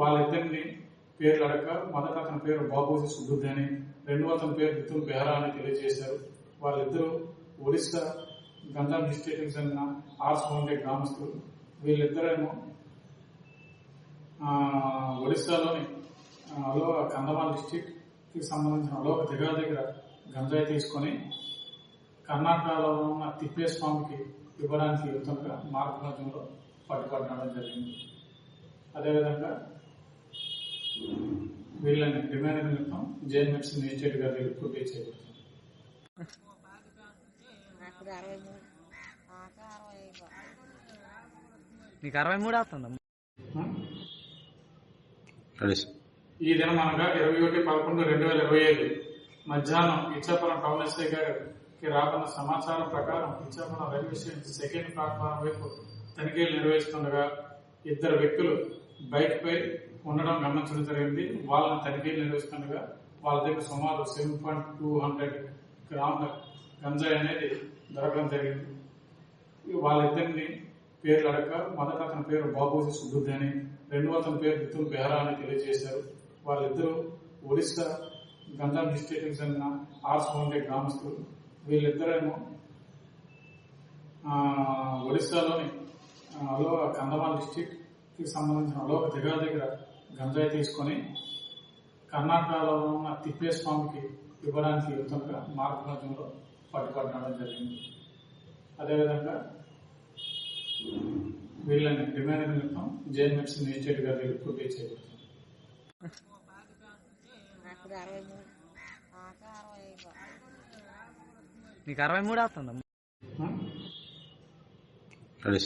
వాళ్ళిద్దరిని పేర్లు అడగ మొదట అతని పేరు బాబూజీ సుబుద్ధి అని రెండవ అతని పేరు బితుల్ బెహ్రా అని తెలియజేశారు. వాళ్ళిద్దరూ ఒడిస్సా గంధం డిస్టిక్ చెందిన ఆర్స్ ఉండే గ్రామస్తులు. వీళ్ళిద్దరేమో ఒడిస్సాలోని అలో కందమాల్ డిస్టిక్కి సంబంధించిన అలోక దిగా దగ్గర గంజాయి తీసుకొని కర్ణాటకలో ఉన్న తిప్పేస్వామికి ఇవ్వడానికి వెళ్తుండగా మార్గ పట్టుబడడం జరిగింది. అదేవిధంగా వీళ్ళని డిమాండ్ నిమిత్తం జైన్ మెడిసిన్ ఇన్స్టిట్యూట్ గారి దగ్గర పుట్టి చేయబడుతుంది. నాకు అరవై మూడు వస్తుందా ఈ దినం అనగా ఇరవై ఒకటి పదకొండు రెండు వేల ఇరవై ఐదు మధ్యాహ్నం ఇచ్చాపురం టౌన్ ఎస్ఐ గారికి రాకున్న సమాచారం ప్రకారం Ichchapuram railway station second platform వైపు తనిఖీలు నిర్వహిస్తుండగా ఇద్దరు వ్యక్తులు బైక్ పై ఉండడం గమనించడం జరిగింది. వాళ్ళని తనిఖీలు నిర్వహిస్తుండగా వాళ్ళ దగ్గర సుమారు సెవెన్ పాయింట్ టూ హండ్రెడ్ గ్రాముల గంజాయి అనేది దొరకడం జరిగింది. వాళ్ళిద్దరిని పేర్లు అడగ మొదట అతని పేరు బాబూజీ సుబుద్ధి అని రెండవ అతని పేరు బితుల్ బెహ్రా అని తెలియజేశారు. వాళ్ళిద్దరూ ఒడిస్సా గంజాం డిస్టిక్ చెందిన ఆర్స్ ఉండే గ్రామస్తులు. వీళ్ళిద్దరేమో ఆ, ఒడిస్సాలోని అలో కందమాల్ డిస్టిక్కి సంబంధించిన అలోక దిగాల దగ్గర గంజాయి తీసుకొని కర్ణాటకలో ఉన్న తిప్పేస్వామికి ఇవ్వడానికి వెళ్తుండగా మార్గ మధ్యంలో పట్టుబట్టడం జరిగింది. అదేవిధంగా వీళ్ళని డిమాండ్ నిమిత్తం జైన్ మెడిసిన్ ఇన్స్టిట్యూట్ గారి దగ్గర పుట్టి చేయబడుతుంది. నాకు అరవై మూడు నాకు